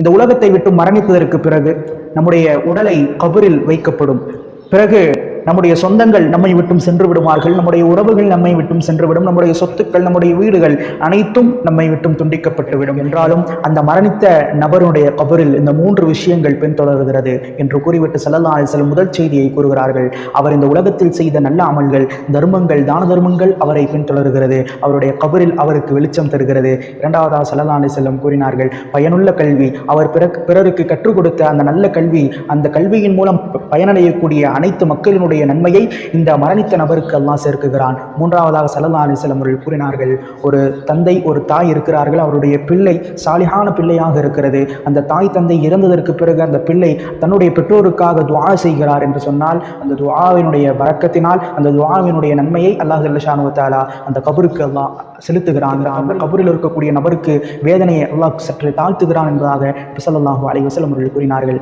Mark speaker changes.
Speaker 1: இந்த உலகத்தை விட்டு மரணித்ததற்கு பிறகு நம்முடைய உடலை கபரில் வைக்கப்படும். பிறகு நம்முடைய சொந்தங்கள் நம்மை விட்டும் சென்று விடுவார்கள் நம்முடைய உறவுகள் நம்மை விட்டும் சென்று விடும். நம்முடைய சொத்துக்கள் நம்முடைய வீடுகள் அனைத்தும் நம்மை விட்டும் துண்டிக்கப்பட்டு விடும் என்றாலும் அந்த மரணித்த நபருடைய கபரில் இந்த மூன்று விஷயங்கள் பின்தொடர்கிறது என்று கூறிவிட்டு செல்லல்லா அலிசல் முதல் செய்தியை கூறுகிறார்கள். அவர் இந்த உலகத்தில் செய்த நல்ல அமல்கள் தர்மங்கள் தான தர்மங்கள் அவரை பின்தொடர்கிறது. அவருடைய கபரில் அவருக்கு வெளிச்சம் தருகிறது. இரண்டாவதாக செல்லல்லா அலிசல்லம் கூறினார்கள் பயனுள்ள கல்வி. அவர் பிற பிறருக்கு கற்றுக் கொடுத்த அந்த நல்ல கல்வி அந்த கல்வியின் மூலம் ப- பயனடையக்கூடிய அனைத்து மக்களினுடைய நன்மையை இந்த மரணித்த நபருக்கு எல்லாம் சேர்க்குகிறான். மூன்றாவதாக சல்லல்லா அலிஸ்லம் அவர்கள் கூறினார்கள் ஒரு தந்தை ஒரு தாய் இருக்கிறார்கள் அவருடைய பிள்ளை சாலிகான பிள்ளையாக இருக்கிறது. அந்த தாய் தந்தை இறந்ததற்கு பிறகு அந்த பிள்ளை தன்னுடைய பெற்றோருக்காக துவா செய்கிறார் என்று சொன்னால் அந்த துவாவினுடைய வரக்கத்தினால் அந்த துவாவினுடைய நன்மையை அல்லாஹ் ஜல்லஷானு அந்த கபருக்கு எல்லாம் செலுத்துகிறான். அந்த கபரில் இருக்கக்கூடிய நபருக்கு வேதனையை அல்லாஹ் சற்று தாழ்த்துகிறான் என்பதாக பிசல்லாஹு அலைஹி வஸல்லம் அவர்கள் கூறினார்கள்.